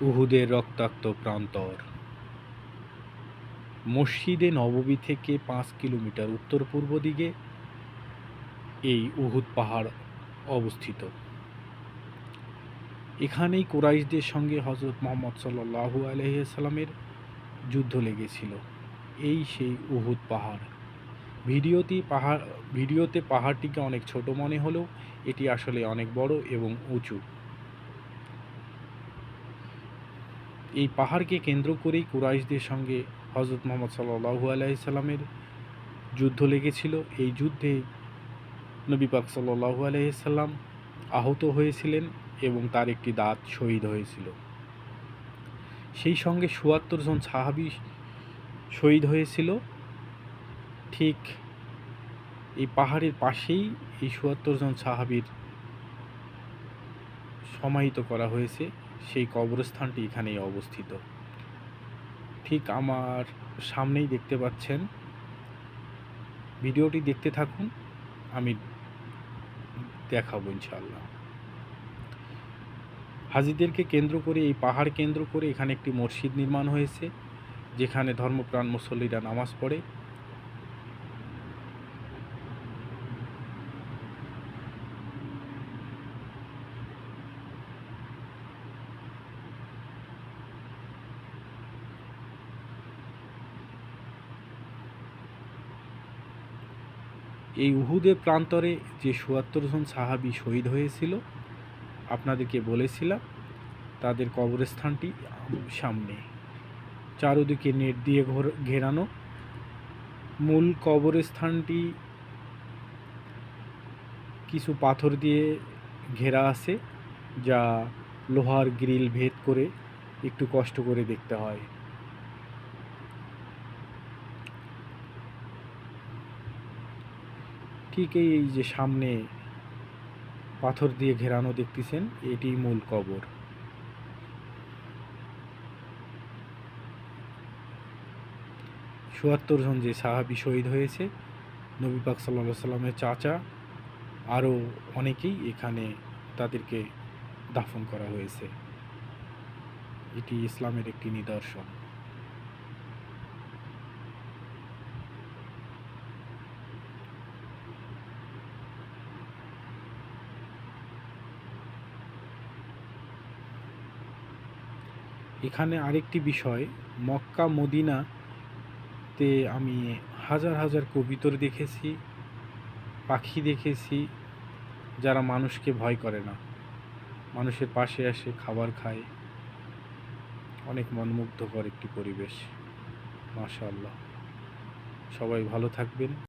উহুদের রক্তাক্ত প্রান্তর। মসজিদে নববী থেকে পাঁচ কিলোমিটার উত্তর পূর্ব দিকে এই উহুদ পাহাড় অবস্থিত। এখানেই কুরাইশদের সঙ্গে হজরত মোহাম্মদ সাল্লাহু আলহিসাল্লামের যুদ্ধ লেগেছিল। এই সেই উহুদ পাহাড়। ভিডিওটি পাহাড়, ভিডিওতে পাহাড়টিকে অনেক ছোট মনে হলেও এটি আসলে অনেক বড় এবং উঁচু। এই পাহাড়কে কেন্দ্র করেই কুরাইশদের সঙ্গে হজরত মোহাম্মদ সাল্লাহু আলাইসাল্লামের যুদ্ধ লেগেছিল। এই যুদ্ধে নবী পাক সাল্লাহু আলাইসাল্লাম আহত হয়েছিলেন এবং তার একটি দাঁত শহীদ হয়েছিল। সেই সঙ্গে চুয়াত্তর জন সাহাবি শহীদ হয়েছিল। ঠিক এই পাহাড়ের পাশেই এই চুয়াত্তর জন সাহাবির সমাহিত করা হয়েছে। সেই কবরস্থানটি এখানেই অবস্থিত। ঠিক আমার সামনেই দেখতে পাচ্ছেন। ভিডিওটি দেখতে থাকুন, আমি দেখাবো ইনশাল্লাহ হাজিদেরকে কেন্দ্র করে, এই পাহাড় কেন্দ্র করে এখানে একটি মসজিদ নির্মাণ হয়েছে, যেখানে ধর্মপ্রাণ মুসল্লিরা নামাজ পড়ে। এই উহুদের প্রান্তরে যে চুয়াত্তর জন সাহাবি শহীদ হয়েছিল, আপনাদেরকে বলেছিলাম, তাদের কবরস্থানটি সামনে। চারোদিকে নেট দিয়ে ঘোর- ঘেরানো। মূল কবরস্থানটি কিছু পাথর দিয়ে ঘেরা আছে, যা লোহার গ্রিল ভেদ করে একটু কষ্ট করে দেখতে হয়। ঠিক এই এই যে সামনে পাথর দিয়ে ঘেরানো দেখতেছেন এটি মূল কবর। চুয়াত্তর জন যে সাহাবি শহীদ হয়েছে, নবী পাক সাল্লা সাল্লামের চাচা, আরও অনেকেই এখানে তাদেরকে দাফন করা হয়েছে। এটি ইসলামের একটি নিদর্শন। এখানে আরেকটি বিষয়, মক্কা, মদিনাতে আমি হাজার হাজার কবিতর দেখেছি, পাখি দেখেছি, যারা মানুষকে ভয় করে না। মানুষের পাশে আসে খাবার খায়। অনেক মনমুগ্ধকর একটি পরিবেশ। মাশাআল্লাহ। সবাই ভালো থাকবেন।